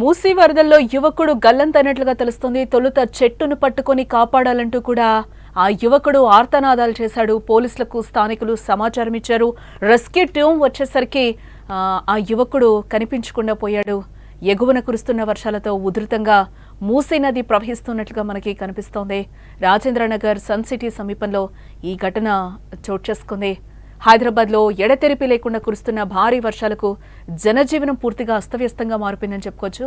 మూసీ వరదల్లో యువకుడు గల్లంతైనట్లుగా తెలుస్తుంది. తొలుత చెట్టును పట్టుకొని కాపాడాలంటూ కూడా ఆ యువకుడు ఆర్తనాదాలు చేశాడు. పోలీసులకు స్థానికులు సమాచారం ఇచ్చారు. రెస్క్యూ ట్యూమ్ వచ్చేసరికి ఆ, ఆ యువకుడు కనిపించకుండా పోయాడు. ఎగువన కురుస్తున్న వర్షాలతో ఉధృతంగా మూసీ నది ప్రవహిస్తున్నట్లుగా మనకి కనిపిస్తోంది. రాజేంద్రనగర్ సన్ సిటీ సమీపంలో ఈ ఘటన చోటు చేసుకుంది. హైదరాబాద్లో ఎడతెరిపి లేకుండా కురుస్తున్న భారీ వర్షాలకు జనజీవనం పూర్తిగా అస్తవ్యస్తంగా మారిపోయిందని చెప్పుకోవచ్చు.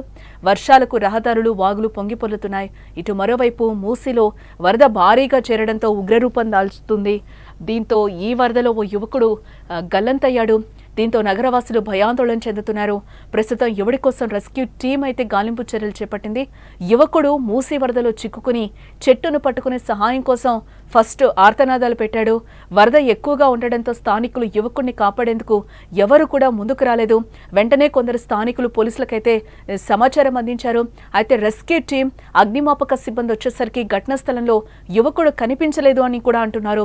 వర్షాలకు రహదారులు వాగులు పొంగిపొల్లుతున్నాయి ఇటు మరోవైపు మూసీలో వరద భారీగా చేరడంతో ఉగ్రరూపం దాల్చుతుంది. దీంతో ఈ వరదలో ఓ యువకుడు గల్లంతయ్యాడు. దీంతో నగరవాసులు భయాందోళన చెందుతున్నారు. ప్రస్తుతం యువడి కోసం రెస్క్యూ టీం అయితే గాలింపు చర్యలు చేపట్టింది? యువకుడు మూసీ వరదలో చిక్కుకుని చెట్టును పట్టుకునే సహాయం కోసం ఫస్ట్ ఆర్తనాదాలు పెట్టాడు. వరద ఎక్కువగా ఉండడంతో స్థానికులు యువకుడిని కాపాడేందుకు ఎవరు కూడా ముందుకు రాలేదు. వెంటనే కొందరు స్థానికులు పోలీసులకైతే సమాచారం అందించారు. అయితే రెస్క్యూ టీం అగ్నిమాపక సిబ్బంది వచ్చేసరికి ఘటనా స్థలంలో యువకుడు కనిపించలేదు అని కూడా అంటున్నారు.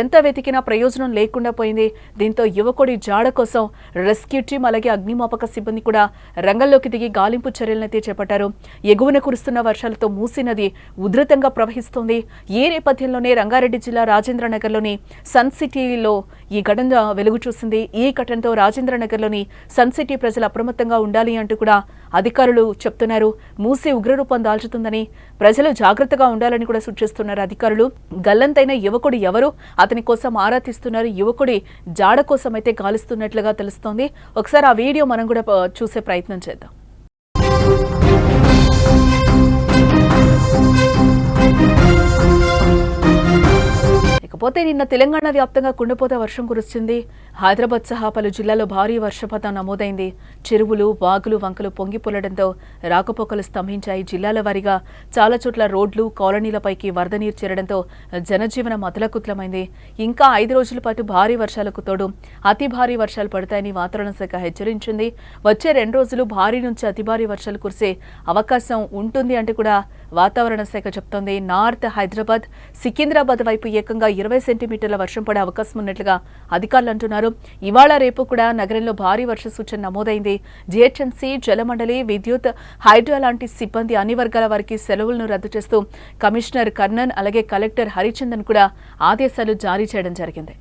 ఎంత వెతికినా ప్రయోజనం లేకుండా పోయింది. దీంతో యువకుడి జాడ కోసం రెస్క్యూ టీం అలాగే అగ్నిమాపక సిబ్బంది కూడా రంగంలోకి దిగి గాలింపు చర్యలనైతే చేపట్టారు. ఎగువన కురుస్తున్న వర్షాలతో మూసీ నది ఉధృతంగా ప్రవహిస్తోంది. ఈ నేపథ్యంలోనే రంగారెడ్డి జిల్లా రాజేంద్రనగర్లోని సన్ సిటీలో ఈ ఘటన వెలుగు చూసింది. ఈ ఘటనతో రాజేంద్రనగర్లోని సన్ సిటీ ప్రజలు అప్రమత్తంగా ఉండాలి అంటూ కూడా అధికారులు చెప్తున్నారు. మూసీ ఉగ్రరూపం దాల్చుతుందని ప్రజలు జాగ్రత్తగా ఉండాలని కూడా సూచిస్తున్నారు అధికారులు. గల్లంతైన యువకుడు ఎవరు? అతని కోసం ఆరా తీస్తున్నారు యువకుడి జాడ కోసం అయితే గాలిస్తున్నట్లుగా తెలుస్తోంది. ఒకసారి ఆ వీడియో మనం కూడా చూసే ప్రయత్నం చేద్దాం. ఇకపోతే నిన్న తెలంగాణ వ్యాప్తంగా కుండపోత వర్షం కురుస్తుంది. హైదరాబాద్ సహా పలు జిల్లాలో భారీ వర్షపాతం నమోదైంది. చెరువులు వాగులు వంకలు పొంగిపొల్లడంతో రాకపోకలు స్తంభించాయి. జిల్లాల వారీగా చాలా చోట్ల రోడ్లు కాలనీలపైకి వరద నీరు చేరడంతో జనజీవనం అతలకుతలమైంది. ఇంకా ఐదు రోజుల పాటు భారీ వర్షాలకు తోడు అతి భారీ వర్షాలు పడతాయని వాతావరణ శాఖ హెచ్చరించింది. వచ్చే రెండు రోజులు భారీ నుంచి అతి భారీ వర్షాలు కురిసే అవకాశం ఉంటుంది అంటూ కూడా వాతావరణ శాఖ చెప్తోంది. నార్త్ హైదరాబాద్ సికింద్రాబాద్ వైపు ఏకంగా ఇరవై సెంటీమీటర్ల వర్షం పడే అవకాశం ఉన్నట్లుగా అధికారులు అంటున్నారు. ఇవాళ రేపు కూడా నగరంలో భారీ వర్ష సూచన నమోదైంది. జీహెచ్ఎంసీ జలమండలి విద్యుత్ హైడ్రో లాంటి సిబ్బంది అన్ని వర్గాల వారికి సెలవులను రద్దు చేస్తూ కమిషనర్ కర్ణన్ అలాగే కలెక్టర్ హరిచందన్ కూడా ఆదేశాలు జారీ చేయడం జరిగింది.